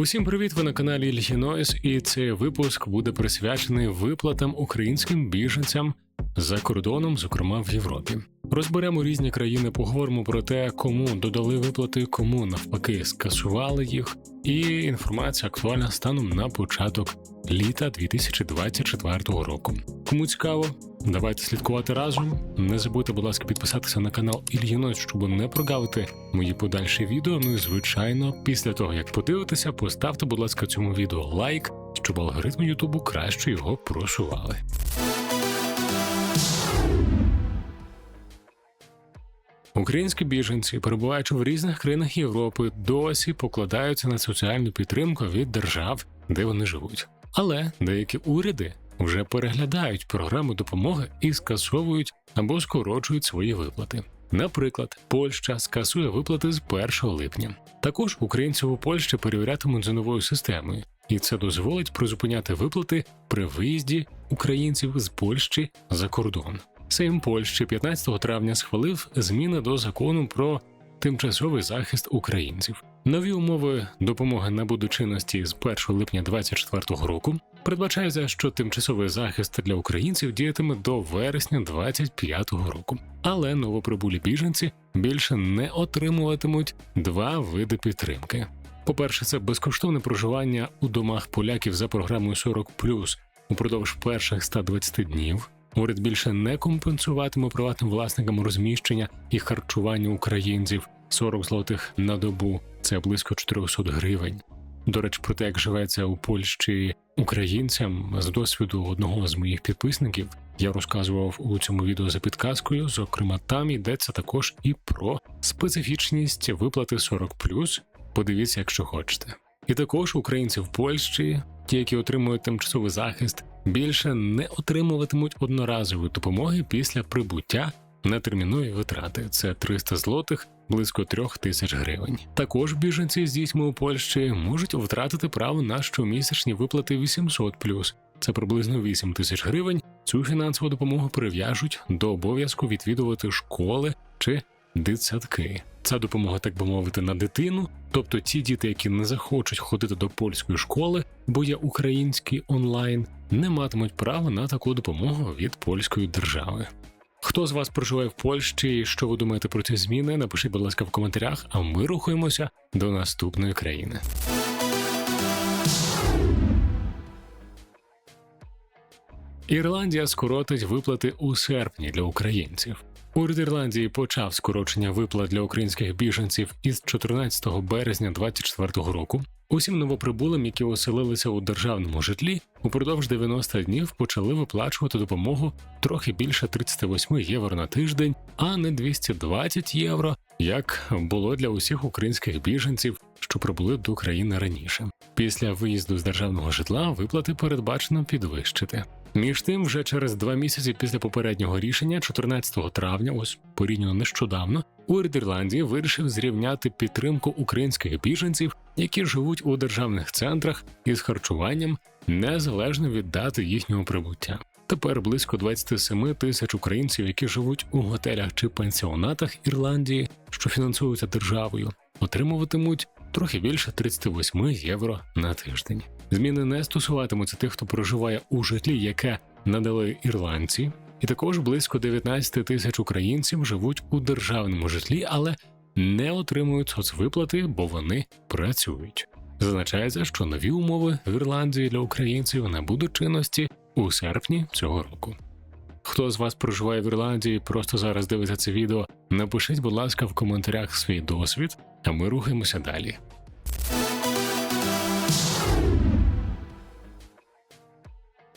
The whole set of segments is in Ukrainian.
Усім привіт! Ви на каналі Ільгінойс, і цей випуск буде присвячений виплатам українським біженцям за кордоном, зокрема в Європі. Розберемо різні країни, поговоримо про те, кому додали виплати, кому навпаки скасували їх. І інформація актуальна станом на початок літа 2024 року. Кому цікаво, давайте слідкувати разом. Не забудьте, будь ласка, підписатися на канал Ільгінойс, щоб не прогавити мої подальші відео. Ну і звичайно, після того як подивитеся, поставте, будь ласка, цьому відео лайк, щоб алгоритми Ютубу краще його просували. Українські біженці, перебуваючи в різних країнах Європи, досі покладаються на соціальну підтримку від держав, де вони живуть. Але деякі уряди вже переглядають програму допомоги і скасовують або скорочують свої виплати. Наприклад, Польща скасує виплати з 1 липня. Також українців у Польщі перевірятимуть за новою системою, і це дозволить призупиняти виплати при виїзді українців з Польщі за кордон. Сейм Польщі 15 травня схвалив зміни до закону про тимчасовий захист українців. Нові умови допомоги набудуть чинності з 1 липня 2024 року. Передбачається, що тимчасовий захист для українців діятиме до вересня 2025 року. Але новоприбулі біженці більше не отримуватимуть два види підтримки. По-перше, це безкоштовне проживання у домах поляків за програмою 40+, упродовж перших 120 днів. Уряд більше не компенсуватиме приватним власникам розміщення і харчування українців 40 злотих на добу. Це близько 400 гривень. До речі, про те, як живеться у Польщі українцям з досвіду одного з моїх підписників, я розказував у цьому відео за підказкою. Зокрема, там йдеться також і про специфічність виплати 40+, Подивіться, якщо хочете. І також українці в Польщі, ті, які отримують тимчасовий захист, більше не отримуватимуть одноразової допомоги після прибуття на термінові витрати. Це 300 злотих, близько 3 тисяч гривень. Також біженці з дітьми у Польщі можуть втратити право на щомісячні виплати 800+. Це приблизно 8 тисяч гривень. Цю фінансову допомогу прив'яжуть до обов'язку відвідувати школи чи дитсадки. Ця допомога, так би мовити, на дитину, тобто ті діти, які не захочуть ходити до польської школи, бо є український онлайн, не матимуть права на таку допомогу від польської держави. Хто з вас проживає в Польщі? і Що ви думаєте про ці зміни? Напишіть, будь ласка, в коментарях, а ми рухаємося до наступної країни. Ірландія скоротить виплати у серпні для українців. Уряд Ірландії почав скорочення виплат для українських біженців із 14 березня 2024 року. Усім новоприбулим, які оселилися у державному житлі, упродовж 90 днів почали виплачувати допомогу трохи більше 38 євро на тиждень, а не 220 євро, як було для усіх українських біженців, що прибули до країни раніше. Після виїзду з державного житла виплати передбачено підвищити. Між тим, вже через два місяці після попереднього рішення, 14 травня, ось порівняно нещодавно, уряд Ірландії вирішив зрівняти підтримку українських біженців, які живуть у державних центрах із харчуванням, незалежно від дати їхнього прибуття. Тепер близько 27 тисяч українців, які живуть у готелях чи пансіонатах Ірландії, що фінансуються державою, отримуватимуть трохи більше 38 євро на тиждень. Зміни не стосуватимуться тих, хто проживає у житлі, яке надали ірландці, і також близько 19 тисяч українців живуть у державному житлі, але не отримують соцвиплати, бо вони працюють. Зазначається, що нові умови в Ірландії для українців набудуть чинності у серпні цього року. Хто з вас проживає в Ірландії, просто зараз дивиться це відео. Напишіть, будь ласка, в коментарях свій досвід, а ми рухаємося далі.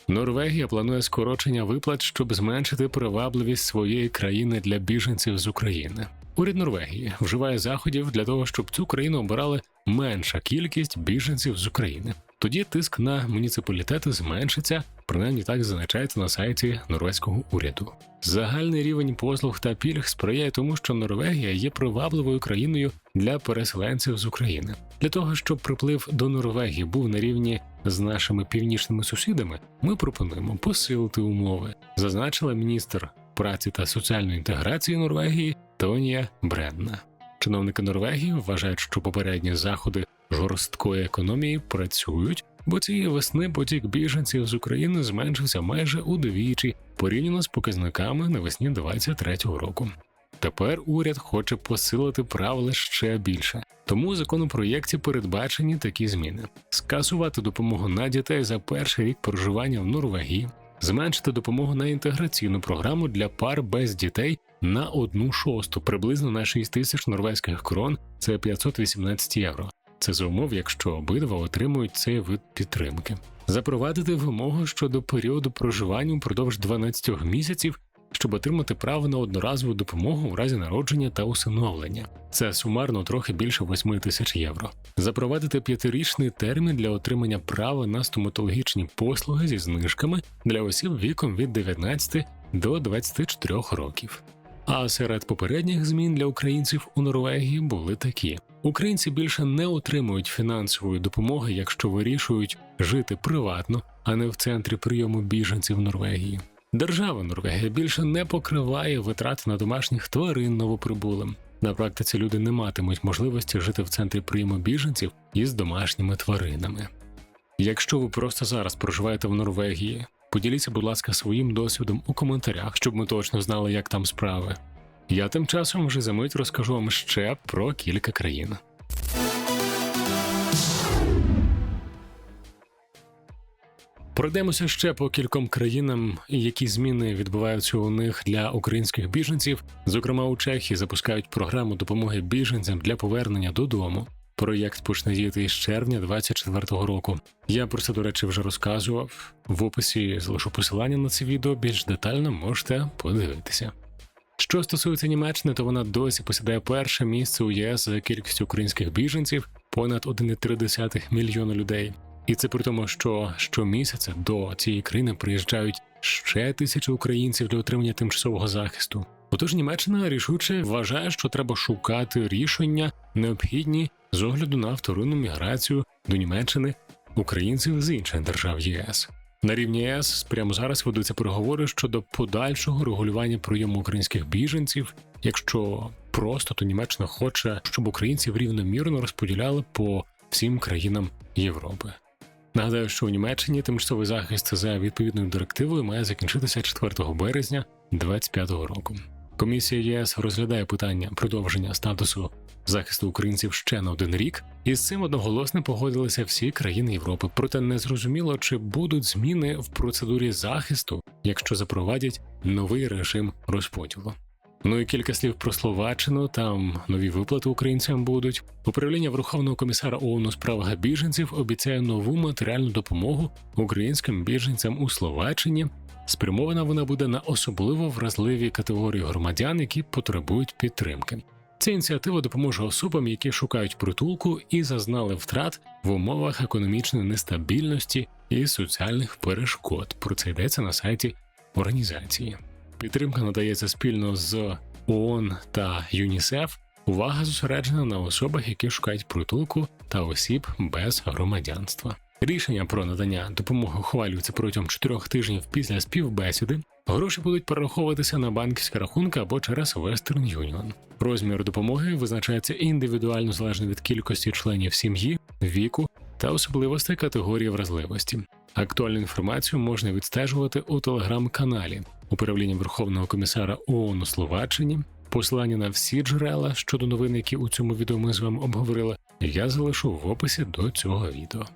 Норвегія планує скорочення виплат, щоб зменшити привабливість своєї країни для біженців з України. Уряд Норвегії вживає заходів для того, щоб цю країну обирали менша кількість біженців з України. Тоді тиск на муніципалітети зменшиться, принаймні так зазначається на сайті норвезького уряду. Загальний рівень послуг та пільг сприяє тому, що Норвегія є привабливою країною для переселенців з України. Для того щоб приплив до Норвегії був на рівні з нашими північними сусідами, ми пропонуємо посилити умови, зазначила міністр праці та соціальної інтеграції Норвегії Тонія Бренна. Чиновники Норвегії вважають, що попередні заходи жорсткої економії працюють, бо цієї весни потік біженців з України зменшився майже удвічі порівняно з показниками навесні 23-го року. Тепер уряд хоче посилити правила ще більше, тому у законопроєкті передбачені такі зміни: скасувати допомогу на дітей за перший рік проживання в Норвегії, зменшити допомогу на інтеграційну програму для пар без дітей на одну шосту, приблизно на 6 тисяч норвезьких крон, це 518 євро. Це за умов, якщо обидва отримують цей вид підтримки. Запровадити вимогу щодо періоду проживання упродовж 12 місяців, щоб отримати право на одноразову допомогу у разі народження та усиновлення. Це сумарно трохи більше 8 тисяч євро. Запровадити п'ятирічний термін для отримання права на стоматологічні послуги зі знижками для осіб віком від 19 до 24 років. А серед попередніх змін для українців у Норвегії були такі: українці більше не отримують фінансової допомоги, якщо вирішують жити приватно, а не в центрі прийому біженців Норвегії. Держава Норвегія більше не покриває витрати на домашніх тварин новоприбулим. На практиці люди не матимуть можливості жити в центрі прийому біженців із домашніми тваринами. Якщо ви просто зараз проживаєте в Норвегії, поділіться, будь ласка, своїм досвідом у коментарях, щоб ми точно знали, як там справи. Я тим часом вже за мить розкажу вам ще про кілька країн. Пройдемося ще по кільком країнам, які зміни відбуваються у них для українських біженців. Зокрема, у Чехії запускають програму допомоги біженцям для повернення додому. Проєкт почне діяти із червня 2024 року. Я про це, до речі, вже розказував. В описі залишу посилання на це відео більш детально можете подивитися. Що стосується Німеччини, то вона досі посідає перше місце у ЄС за кількістю українських біженців понад 1,3 мільйона людей. І це при тому, що щомісяця до цієї країни приїжджають ще тисячі українців для отримання тимчасового захисту. Отож, Німеччина рішуче вважає, що треба шукати рішення необхідні з огляду на вторинну міграцію до Німеччини українців з інших держав ЄС. На рівні ЄС прямо зараз ведуться переговори щодо подальшого регулювання прийому українських біженців, якщо просто то Німеччина хоче, щоб українців рівномірно розподіляли по всім країнам Європи. Нагадаю, що у Німеччині тимчасовий захист за відповідною директивою має закінчитися 4 березня 2025 року. Комісія ЄС розглядає питання продовження статусу захисту українців ще на один рік, і з цим одноголосно погодилися всі країни Європи. Проте не зрозуміло, чи будуть зміни в процедурі захисту, якщо запровадять новий режим розподілу. Ну і кілька слів про Словаччину. Там нові виплати українцям будуть. Управління Верховного комісара ООН у справах біженців обіцяє нову матеріальну допомогу українським біженцям у Словаччині. Спрямована вона буде на особливо вразливі категорії громадян, які потребують підтримки. Ця ініціатива допоможе особам, які шукають притулку і зазнали втрат в умовах економічної нестабільності і соціальних перешкод. Про це йдеться на сайті організації. Підтримка надається спільно з ООН та ЮНІСЕФ. Увага зосереджена на особах, які шукають притулку та осіб без громадянства. Рішення про надання допомоги ухвалюється протягом 4 тижнів після співбесіди. Гроші будуть перераховуватися на банківські рахунки або через Western Union. Розмір допомоги визначається індивідуально залежно від кількості членів сім'ї, віку та особливостей категорії вразливості. Актуальну інформацію можна відстежувати у телеграм-каналі Управління Верховного комісара ООН у Словаччині. Посилання на всі джерела щодо новин, які у цьому відео ми з вами обговорили, я залишу в описі до цього відео.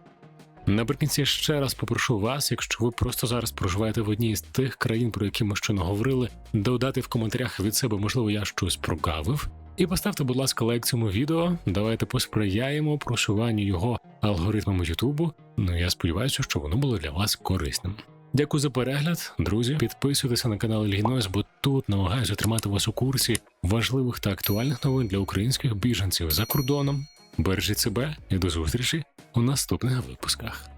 Наприкінці ще раз попрошу вас, якщо ви просто зараз проживаєте в одній з тих країн, про які ми не говорили, додати в коментарях від себе, можливо, я щось прогавив. І поставте, будь ласка, лайк цьому відео. Давайте посприяємо просуванню його алгоритмами Ютубу. Ну я сподіваюся, що воно було для вас корисним. Дякую за перегляд, друзі. Підписуйтеся на канал Ільгінойс, бо тут намагаюся тримати вас у курсі важливих та актуальних новин для українських біженців за кордоном. Бережіть себе і до зустрічі у наступних випусках.